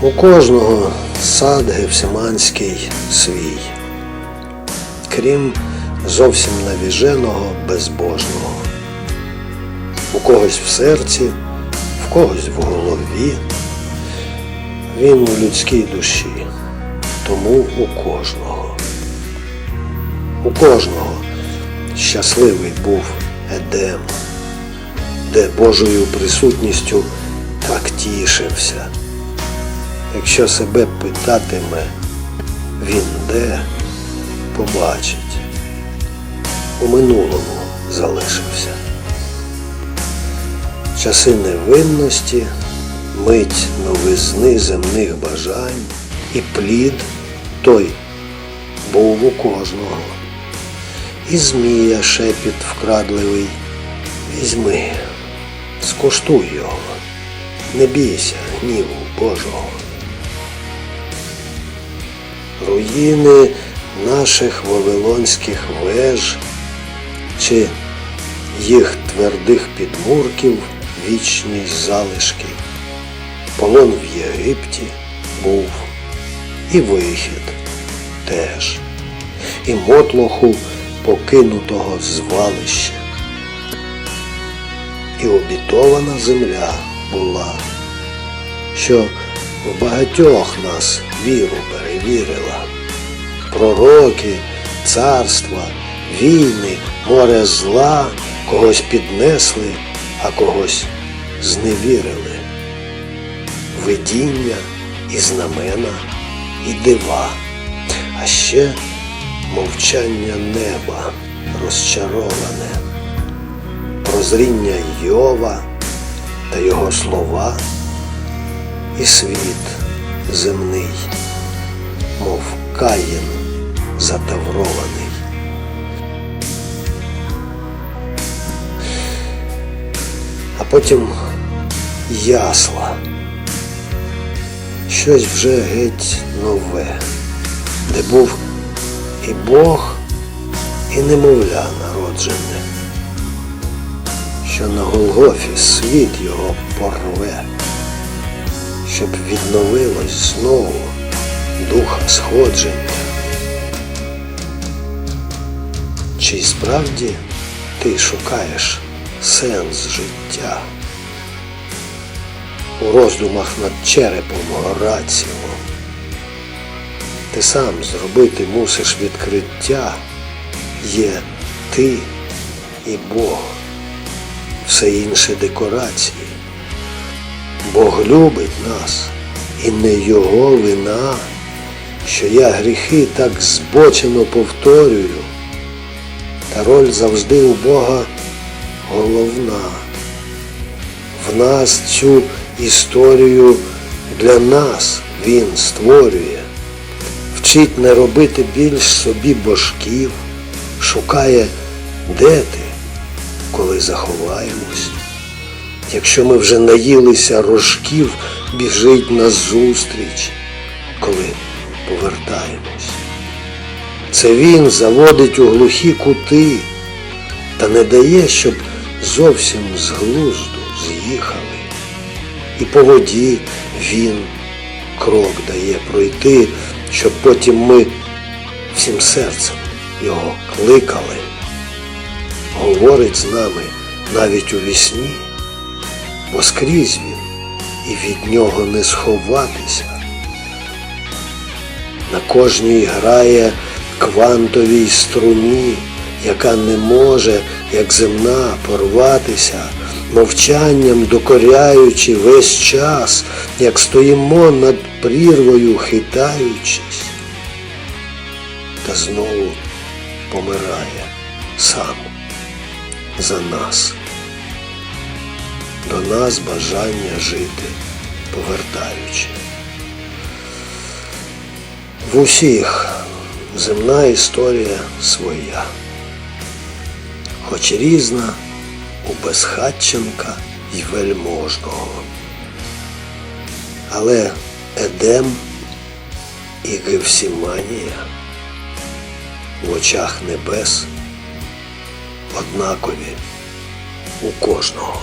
У кожного сад Гефсиманський свій, крім зовсім навіженого безбожного. У когось в серці, в когось в голові. Він у людській душі, тому у кожного. У кожного щасливий був Едем, де Божою присутністю так тішився. Якщо себе питатиме, він де побачить. У минулому залишився. Часи невинності, мить новизни земних бажань і плід той був у кожного. І змія шепіт вкрадливий. Візьми, скуштуй його, не бійся гніву Божого. Руїни наших вавилонських веж чи їх твердих підмурків вічні залишки. Полон в Єгипті був і вихід теж, і мотлоху покинутого звалища. І обітована земля була, що в багатьох нас віру перевірила. Пророки, царства, війни, море зла когось піднесли, а когось зневірили. Видіння і знамена, і дива, а ще мовчання неба розчароване, прозріння Йова та його слова, і світ земний, мов Каїн затаврований. А потім ясла. Щось вже геть нове, де був і Бог, і немовля народжене, що на Голгофі світ його порве, щоб відновилось знову духа сходження. Чи справді ти шукаєш сенс життя? У роздумах над черепом Гораціо. Ти сам зробити мусиш відкриття. Є ти і Бог. Все інше декорації. Бог любить нас, і не його вина, що я гріхи так збочено повторюю. Та роль завжди у Бога головна. В нас цю історію для нас Він створює, вчить не робити більш собі божків, шукає, де ти, коли заховаємось. Якщо ми вже наїлися рожків, біжить назустріч, коли повертаємось. Це він заводить у глухі кути та не дає, щоб зовсім з глузду з'їхали. І по воді він крок дає пройти, щоб потім ми всім серцем його кликали. Говорить з нами навіть у вісні, бо скрізь він і від нього не сховатися. На кожній грає квантовій струні, яка не може, як земна, порватися, мовчанням докоряючи весь час, як стоїмо над прірвою, хитаючись, та знову помирає сам за нас. До нас бажання жити, повертаючи. В усіх земна історія своя, хоч різна у безхатченка й вельможного. Але Едем і Гевсіманія в очах небес однакові у кожного.